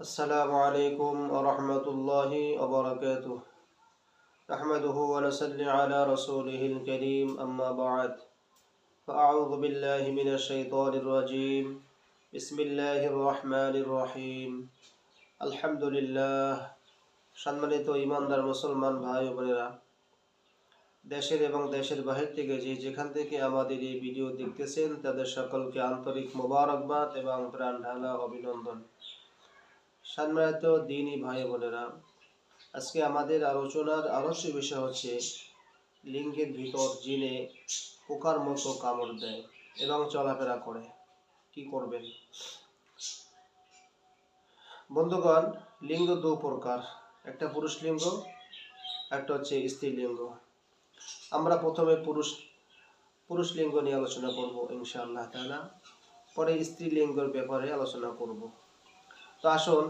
السلام عليكم ورحمة الله وبركاته نحمده ونصلي على رسوله الكريم أما بعد فأعوذ بالله من الشيطان الرجيم بسم الله الرحمن الرحيم الحمد لله সম্মানিত ইমানদার মুসলমান ভাই ও বোনেরা দেশের এবং দেশের বাহির থেকে যে যেখান থেকে আমাদের এই ভিডিও দেখতেছেন তাদের সকলকে আন্তরিক মোবারকবাদ এবং প্রাণ ঢালা অভিনন্দন সম্মানিত দিনী ভাই বোনেরা, আজকে আমাদের আলোচনার আলোচ্য বিষয় হচ্ছে লিঙ্গের ভিতর জিনে পোকার মতো কামড় দেয় এবং চলাফেরা করে। কি করবেন? বন্ধুগণ, লিঙ্গ দু প্রকার, একটা পুরুষ লিঙ্গ, একটা হচ্ছে স্ত্রী লিঙ্গ। আমরা প্রথমে পুরুষ পুরুষ লিঙ্গ নিয়ে আলোচনা করব ইনশাআল্লাহ তাআলা। পরে স্ত্রী লিঙ্গের ব্যাপারে আলোচনা করব। তো আসুন,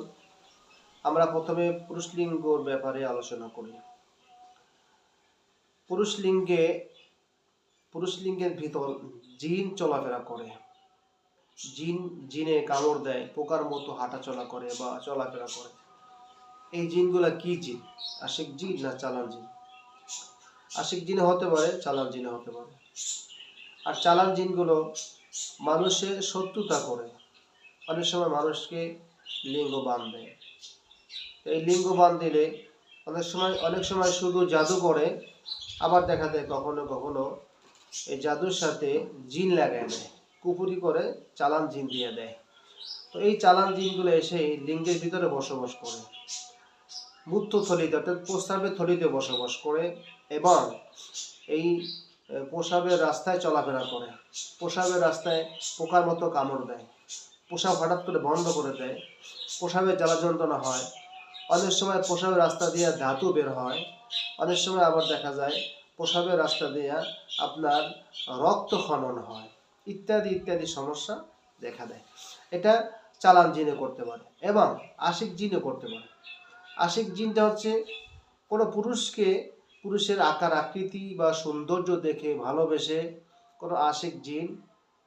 আমরা প্রথমে পুরুষ লিঙ্গর ব্যাপারে আলোচনা করি। পুরুষ লিঙ্গে, পুরুষ লিঙ্গের ভিতর জিন চলাফেরা করে। জিন, জিনে কামড় দেয়, পোকার মতো হাঁটাচলা করে বা চলাফেরা করে। এই জিনগুলা কি জিন? আশিক জিন না চালান জিন? আশিক জিনে হতে পারে, চালান জিনে হতে পারে। আর চালান জিনগুলো মানুষের শত্রুতা করে। অনেক সময় মানুষকে লিঙ্গ বান দেয় এই লিঙ্গ বান দিলে অনেক সময় অনেক সময় শুধু জাদু করে, আবার দেখা যায় কখনো কখনো এই জাদুর সাথে জিন লাগায় নেয় কুপুরি করে চালান জিন দিয়ে দেয়। তো এই চালান জিনগুলো এসে লিঙ্গের ভিতরে বসবাস করে মূত্র থলিতে অর্থাৎ প্রস্রাবের থলিতে বসবাস করে এবং এই প্রসাবের রাস্তায় চলাফেরা করে, প্রসাবের রাস্তায় পোকার মতো কামড় দেয়। প্রসাব হঠাৎ করে বন্ধ করে দেয় প্রসাবের জ্বালা যন্ত্রণা হয়। অনেক সময় প্রসাবের রাস্তা দিয়ে ধাতু বের হয়, অনেক সময় আবার দেখা যায় প্রসাবের রাস্তা দিয়ে আপনার রক্ত খনন হয়, ইত্যাদি ইত্যাদি সমস্যা দেখা দেয়। এটা চালান জিনে করতে পারে এবং আশিক জিনে করতে পারে। আশিক জিনটা হচ্ছে কোনো পুরুষকে পুরুষের আকার, আকৃতি বা সৌন্দর্য দেখে ভালোবেসে কোনো আশিক জিন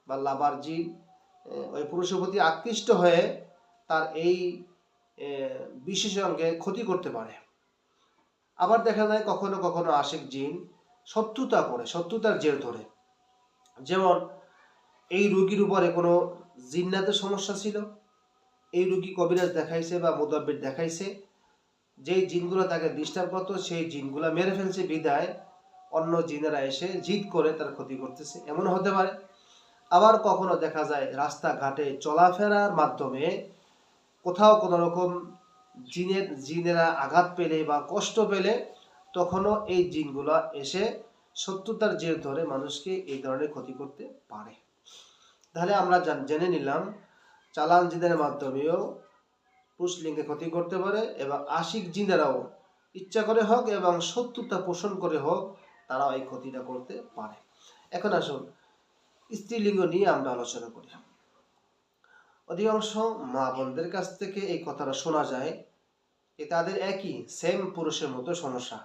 বা লাভার জিন ওই পুরুষের প্রতি আকৃষ্ট হয়ে তার এই আহ, বিশেষ অঙ্গে ক্ষতি করতে পারে। আবার দেখা যায় কখনো কখনো আশিক জিন শত্রুতা করে শত্রুতার জের ধরে। যেমন এই রুগীর উপরে কোনো জিন্নাতের সমস্যা ছিল এই রুগী কবিরাজ দেখাইছে বা মুদাব্বির দেখাইছে যেই জিনগুলো তাকে ডিস্টার্ব করতো সেই জিনগুলো মেরে ফেলছে বিদায় অন্য জিনেরা এসে জিদ করে তার ক্ষতি করতেছে। এমন হতে পারে। আবার কখনো দেখা যায় রাস্তাঘাটে চলাফেরার মাধ্যমে কোথাও কোনো রকম জিনের, জিনেরা আঘাত পেলে বা কষ্ট পেলে তখনও এই জিনগুলো এসে শত্রুতার জের ধরে মানুষকে এই ধরনের ক্ষতি করতে পারে। তাহলে আমরা জেনে নিলাম, চালান জিনের মাধ্যমেও পুরুষ লিঙ্গে ক্ষতি করতে পারে এবং আশিক জিনেরাও ইচ্ছা করে হোক এবং শত্রুতা পোষণ করে হোক তারাও এই ক্ষতিটা করতে পারে। এখন আসুন স্ত্রীলিঙ্গ নিয়ে আমরা আলোচনা করি। অধিকাংশ মা বোনদের কাছ থেকে এই কথাটা শোনা যায় যে তাদের একই সেম পুরুষের মতো সমস্যা।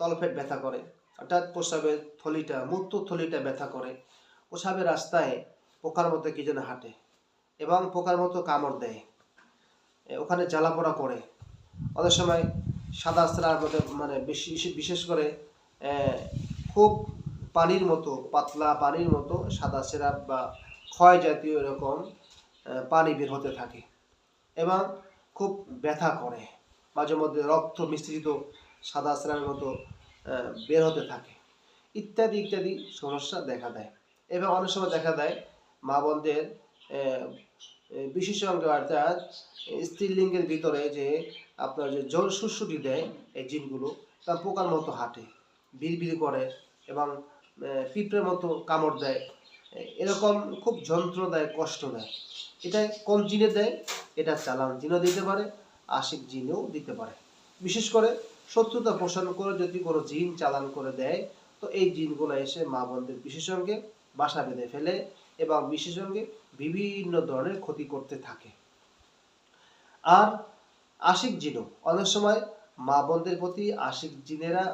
তলপেট ব্যথা করে, অর্থাৎ প্রসাবের থলিটা মূত্র থলিটা ব্যথা করে প্রসাবের রাস্তায় পোকার মতো কি যেন হাঁটে এবং পোকার মতো কামড় দেয় ওখানে জ্বালাপোড়া করে। অনেক সময় সাদা স্রার মধ্যে মানে বেশি, বিশেষ করে খুব পানির মতো, পাতলা পানির মতো, সাদা সিরাপ বা ক্ষয় জাতীয় এরকম পানি বের হতে থাকে এবং খুব ব্যথা করে। মাঝে মধ্যে রক্ত মিশ্রিত সাদা স্রাবের মতো বের হতে থাকে। ইত্যাদি ইত্যাদি সমস্যা দেখা দেয়। এবং অনেক সময় দেখা দেয় মা বোনদের অঙ্গ অর্থাৎ স্ত্রীলিঙ্গের ভিতরে যে আপনার যে জল শুশুটি দেয় এই জিনগুলো, তার পোকার মতো হাঁটে, বিড়বিড় করে এবং পিঁপড়ের মতো কামড় দেয়। এরকম খুব যন্ত্র দেয়, কষ্ট দেয়। এটা কোন জিনে দেয়? এটা চালান জিনও দিতে পারে, আশিক জিনও দিতে পারে। বিশেষ করে শত্রুতা পোষণ করে যদি কোনো জিন চালান করে দেয়, তো এই জিনগুলো এসে মা বোনদের বিশেষজ্ঞে বাসা বেঁধে ফেলে এবং বিশেষজ্ঞে বিভিন্ন ধরনের ক্ষতি করতে থাকে। আর আশিক জিনও অনেক সময় মা বোনদের প্রতি আশিক জিনেরা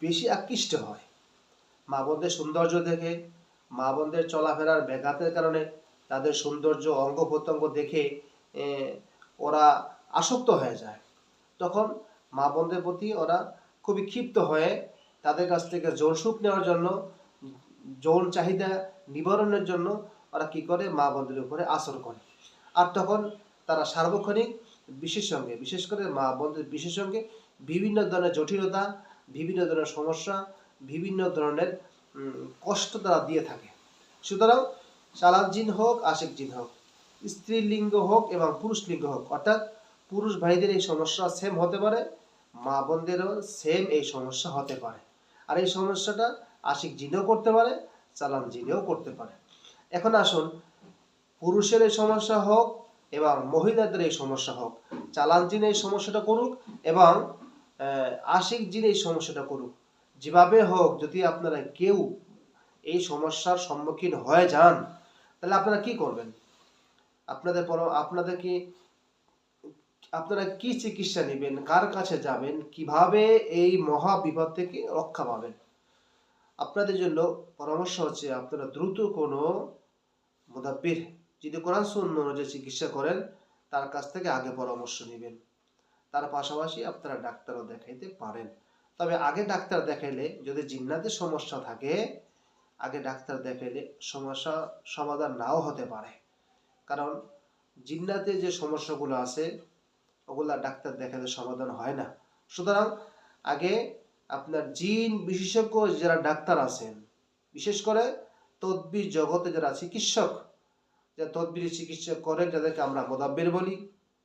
বেশি আকৃষ্ট হয়। মা বোনদের সৌন্দর্য দেখে মা বোনদের চলাফেরার ব্যাঘাতের কারণে তাদের সৌন্দর্য, অঙ্গ প্রত্যঙ্গ দেখে ওরা আসক্ত হয়ে যায়। তখন মা বোনদের প্রতি ওরা খুবই ক্ষিপ্ত হয়ে তাদের কাছ থেকে যৌন সুখ নেওয়ার জন্য, যৌন চাহিদা নিবারণের জন্য ওরা কি করে? মা বোনদের উপরে আসর করে। আর তখন তারা সার্বক্ষণিক বিশেষ সঙ্গে বিশেষ করে মা বোনদের বিশেষ সঙ্গে বিভিন্ন ধরনের জটিলতা, বিভিন্ন ধরনের সমস্যা বিভিন্ন ধরনের কষ্ট তারা দিয়ে থাকে। সুতরাং চালাক জিন হোক, আশেক জিন হোক, স্ত্রীলিঙ্গ হোক এবং পুরুষ লিঙ্গ হোক, অর্থাৎ পুরুষ ভাইদের এই সমস্যা সেম হতে পারে, মা বোনদেরও সেম এই সমস্যা হতে পারে। আর এই সমস্যাটা আশিক জিনেও করতে পারে চালান জিনেও করতে পারে। এখন আসুন, পুরুষের এই সমস্যা হোক এবং মহিলাদের এই সমস্যা হোক চালান জিন এই সমস্যাটা করুক এবং আশিক জিন এই সমস্যাটা করুক। যেভাবে হোক যদি আপনারা কেউ এই সমস্যার সম্মুখীন হয়ে যান, তাহলে আপনারা কি করবেন? আপনাদের পর আপনাদের কি আপনারা কি চিকিৎসা নেবেন? কার কাছে যাবেন? কীভাবে এই মহা বিপদ থেকে রক্ষা পাবেন? আপনাদের জন্য পরামর্শ হচ্ছে, আপনারা দ্রুত কোনো মুদাব্বির, যদি কোরআন শূন্য অনুযায়ী চিকিৎসা করেন, তার কাছ থেকে আগে পরামর্শ নেবেন। তার পাশাপাশি আপনারা ডাক্তারও দেখাইতে পারেন। তবে আগে ডাক্তার দেখাইলে যদি জিন্নাতের সমস্যা থাকে, আগে ডাক্তার দেখাইলে সমস্যা সমাধান নাও হতে পারে। কারণ জিন্নাতে যে সমস্যাগুলো আছে, ওগুলা ডাক্তার দেখালে সমাধান হয় না। সুতরাং আগে আপনার জিন বিশেষজ্ঞ যারা ডাক্তার আছেন, বিশেষ করে তদ্বির জগতে যারা চিকিৎসক, যারা তদ্বির চিকিৎসা করেন, যাদেরকে আমরা মোদাব্বির বলি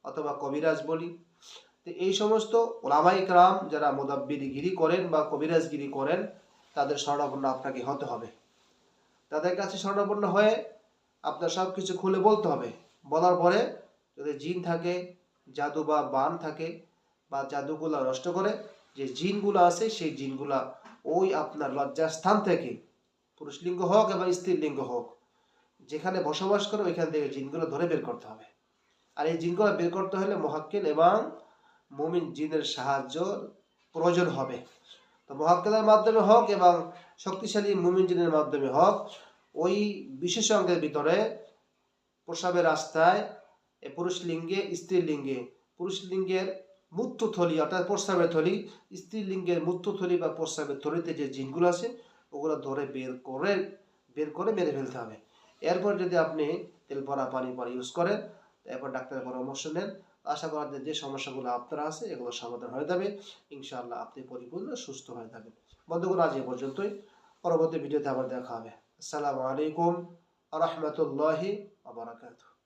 অথবা কবিরাজ বলি তো এই সমস্ত ওলামাই ক্রাম যারা মোদাব্বিরগিরি করেন বা কবিরাজগিরি করেন, তাদের স্বর্ণাপন্ন আপনাকে হতে হবে। তাদের কাছে স্বর্ণাপন্ন হয়ে আপনার সব কিছু খুলে বলতে হবে। বলার পরে যদি জিন থাকে, জাদু বা বান থাকে বা জাদুগুলা নষ্ট করে, যে জিনগুলো আছে সেই জিনগুলা ওই আপনার লজ্জাস্থান থেকে পুরুষ লিঙ্গ হোক এবং স্ত্রীর লিঙ্গ হোক, যেখানে বসবাস করে ওইখান থেকে জিনগুলো ধরে বের করতে হবে। আর এই জিনগুলো বের করতে হলে মহাক্কেল এবং মুমিন জিনের সাহায্য প্রয়োজন হবে। তো মহাক্কেলের মাধ্যমে হোক এবং শক্তিশালী মুমিন জিনের মাধ্যমে হোক, ওই বিশেষ অঙ্গের ভিতরে প্রসাবের রাস্তায় পুরুষ লিঙ্গে স্ত্রী লিঙ্গে, পুরুষ লিঙ্গের মূত্রথলি অর্থাৎ প্রস্রাবের থলি স্ত্রী লিঙ্গের মূত্রথলি বা প্রস্রাবের থলিতে যে জিনগুলো আছে, ওগুলো ধরে বের করে বের করে মেরে ফেলতে হবে। এরপর যদি আপনি তেল পরা পানি, পরা ইউজ করেন, এরপর ডাক্তারের পরামর্শ নেন আশা করা যে সমস্যাগুলো আপনার আছে, এগুলো সমাধান হয়ে যাবে। ইনশাআল্লাহ আপনি পরিপূর্ণ সুস্থ হয়ে যাবেন বন্ধুগণ, আজ এ পর্যন্তই। পরবর্তী ভিডিওতে আবার দেখা হবে। আসসালামু আলাইকুম রহমতুল্লাহি আবরাকাতুহ